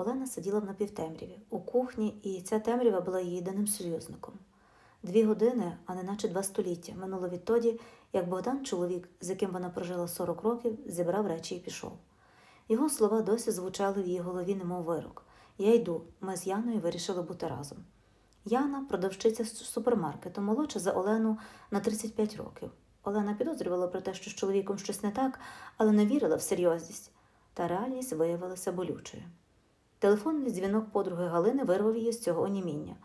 Олена сиділа в напівтемряві у кухні, і ця темрява була її єдиним союзником. Дві години, а не наче два століття, минуло відтоді, як Богдан, чоловік, з яким вона прожила 40 років, зібрав речі і пішов. Його слова досі звучали в її голові, немов вирок. Я йду, ми з Яною вирішили бути разом. Яна продавщиця з супермаркету, молодша за Олену на 35 років. Олена підозрювала про те, що з чоловіком щось не так, але не вірила в серйозність, та реальність виявилася болючою. Телефонний дзвінок подруги Галини вирвав її з цього оніміння.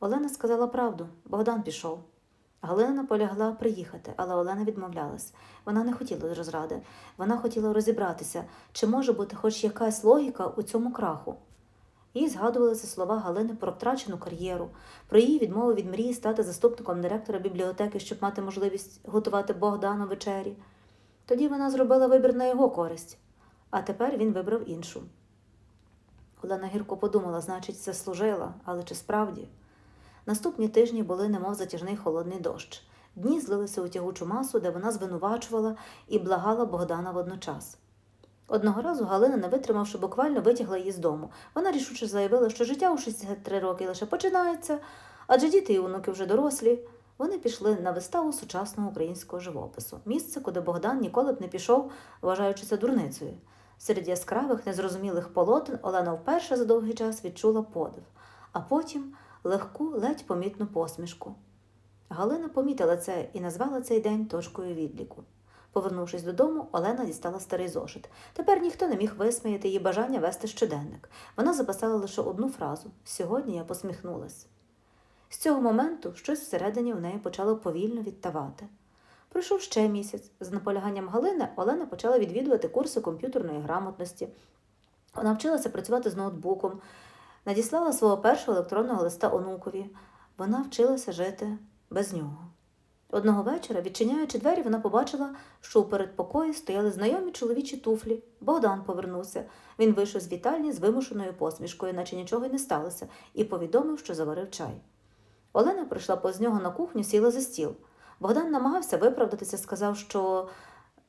Олена сказала правду, Богдан пішов. Галина наполягла приїхати, але Олена відмовлялась. Вона не хотіла розради. Вона хотіла розібратися, чи може бути хоч якась логіка у цьому краху. Їй згадувалися слова Галини про втрачену кар'єру, про її відмову від мрії стати заступником директора бібліотеки, щоб мати можливість готувати Богдану вечері. Тоді вона зробила вибір на його користь, а тепер він вибрав іншу. Олена гірко подумала, значить, це служила, але чи справді? Наступні тижні були немов затяжний холодний дощ. Дні злилися у тягучу масу, де вона звинувачувала і благала Богдана водночас. Одного разу Галина, не витримавши, буквально витягла її з дому. Вона рішуче заявила, що життя у 63 роки лише починається, адже діти і онуки вже дорослі. Вони пішли на виставу сучасного українського живопису, місце, куди Богдан ніколи б не пішов, вважаючи це дурницею. Серед яскравих, незрозумілих полотен Олена вперше за довгий час відчула подив, а потім легку, ледь помітну посмішку. Галина помітила це і назвала цей день точкою відліку. Повернувшись додому, Олена дістала старий зошит. Тепер ніхто не міг висміяти її бажання вести щоденник. Вона записала лише одну фразу Сьогодні я посміхнулась. З цього моменту щось всередині в неї почало повільно відтавати. Пройшов ще місяць. З наполяганням Галини Олена почала відвідувати курси комп'ютерної грамотності. Вона вчилася працювати з ноутбуком, надіслала свого першого електронного листа онукові. Вона вчилася жити без нього. Одного вечора, відчиняючи двері, вона побачила, що у передпокої стояли знайомі чоловічі туфлі. Богдан повернувся. Він вийшов з вітальні з вимушеною посмішкою, наче нічого й не сталося, і повідомив, що заварив чай. Олена прийшла поз нього на кухню, сіла за стіл. Богдан намагався виправдатися, сказав, що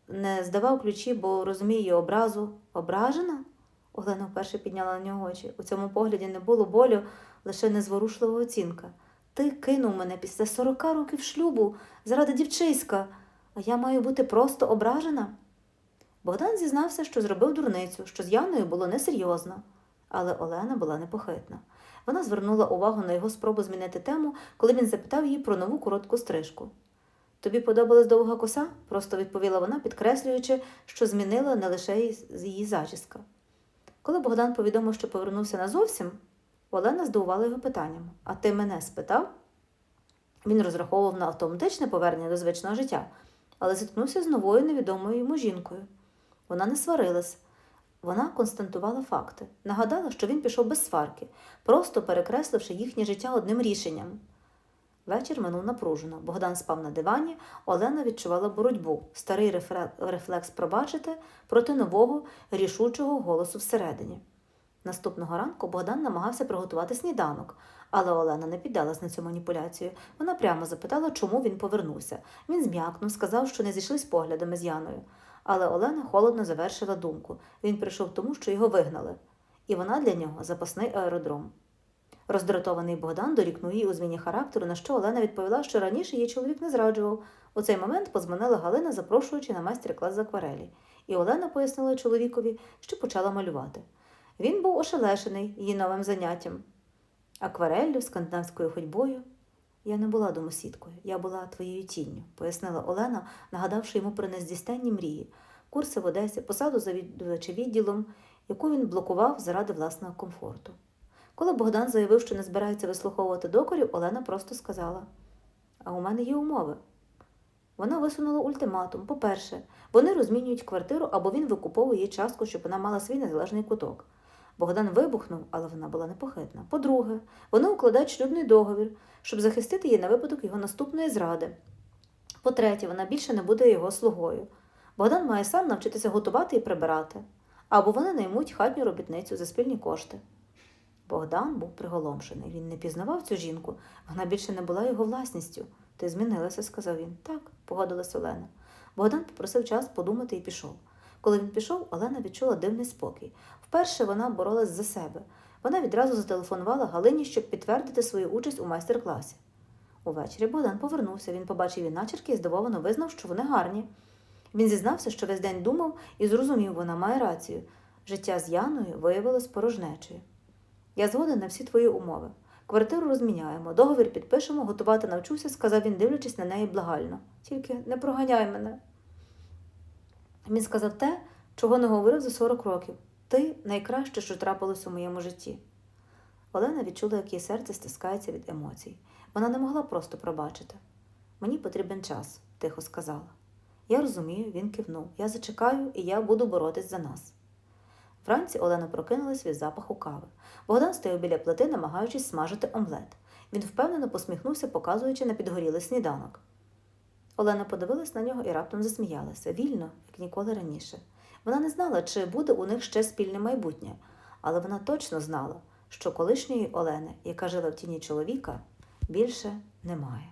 не здавав ключі, бо розуміє образу. Ображена? Олена вперше підняла на нього очі. У цьому погляді не було болю, лише незворушлива оцінка. Ти кинув мене після сорока років шлюбу заради дівчиська, а я маю бути просто ображена. Богдан зізнався, що зробив дурницю, що з Яною було несерйозно. Але Олена була непохитна. Вона звернула увагу на його спробу змінити тему, коли він запитав її про нову коротку стрижку. Тобі подобалась довга коса? просто відповіла вона, підкреслюючи, що змінила не лише її зачіска. Коли Богдан повідомив, що повернувся назовсім, Олена здивувала його питанням А ти мене спитав? Він розраховував на автоматичне повернення до звичного життя, але зіткнувся з новою невідомою йому жінкою. Вона не сварилась, вона константувала факти, нагадала, що він пішов без сварки, просто перекресливши їхнє життя одним рішенням. Вечір минув напружено. Богдан спав на дивані, Олена відчувала боротьбу, старий рефлекс пробачити проти нового рішучого голосу всередині. Наступного ранку Богдан намагався приготувати сніданок, але Олена не піддалась на цю маніпуляцію. Вона прямо запитала, чому він повернувся. Він зм'якнув, сказав, що не зійшлись поглядами з Яною. Але Олена холодно завершила думку. Він прийшов тому, що його вигнали, і вона для нього запасний аеродром. Роздратований Богдан дорікнув їй у зміні характеру, на що Олена відповіла, що раніше її чоловік не зраджував. У цей момент позвонила Галина, запрошуючи на майстер-клас з акварелі, і Олена пояснила чоловікові, що почала малювати. Він був ошелешений її новим заняттям. Аквареллю, скандинавською ходьбою. Я не була домосідкою, я була твоєю тінню, пояснила Олена, нагадавши йому про нездійсненні мрії, курси в Одесі, посаду завідувача відділом, яку він блокував заради власного комфорту. Коли Богдан заявив, що не збирається вислуховувати докорів, Олена просто сказала: А у мене є умови. Вона висунула ультиматум. По-перше, вони розмінюють квартиру або він викуповує їй частку, щоб вона мала свій незалежний куток. Богдан вибухнув, але вона була непохитна. По-друге, вони укладають шлюбний договір, щоб захистити її на випадок його наступної зради. По-третє, вона більше не буде його слугою. Богдан має сам навчитися готувати і прибирати, або вони наймуть хатню робітницю за спільні кошти. Богдан був приголомшений. Він не пізнавав цю жінку, вона більше не була його власністю. Ти змінилася, сказав він. Так, погодилась Олена. Богдан попросив час подумати і пішов. Коли він пішов, Олена відчула дивний спокій. Вперше вона боролась за себе. Вона відразу зателефонувала Галині, щоб підтвердити свою участь у майстер-класі. Увечері Богдан повернувся. Він побачив її начерки і здивовано визнав, що вони гарні. Він зізнався, що весь день думав і зрозумів, вона має рацію. Життя з Яною виявилось порожнечою. Я згоден на всі твої умови. Квартиру розміняємо, договір підпишемо, готувати навчуся, сказав він, дивлячись на неї благально. Тільки не проганяй мене. Він сказав те, чого не говорив за 40 років. Ти найкраще, що трапилось у моєму житті. Олена відчула, як її серце стискається від емоцій. Вона не могла просто пробачити. Мені потрібен час, тихо сказала. Я розумію, він кивнув. Я зачекаю, і я буду боротись за нас. Вранці Олена прокинулась від запаху кави. Богдан стояв біля плити, намагаючись смажити омлет. Він впевнено посміхнувся, показуючи на підгорілий сніданок. Олена подивилась на нього і раптом засміялася, вільно, як ніколи раніше. Вона не знала, чи буде у них ще спільне майбутнє, але вона точно знала, що колишньої Олени, яка жила в тіні чоловіка, більше немає.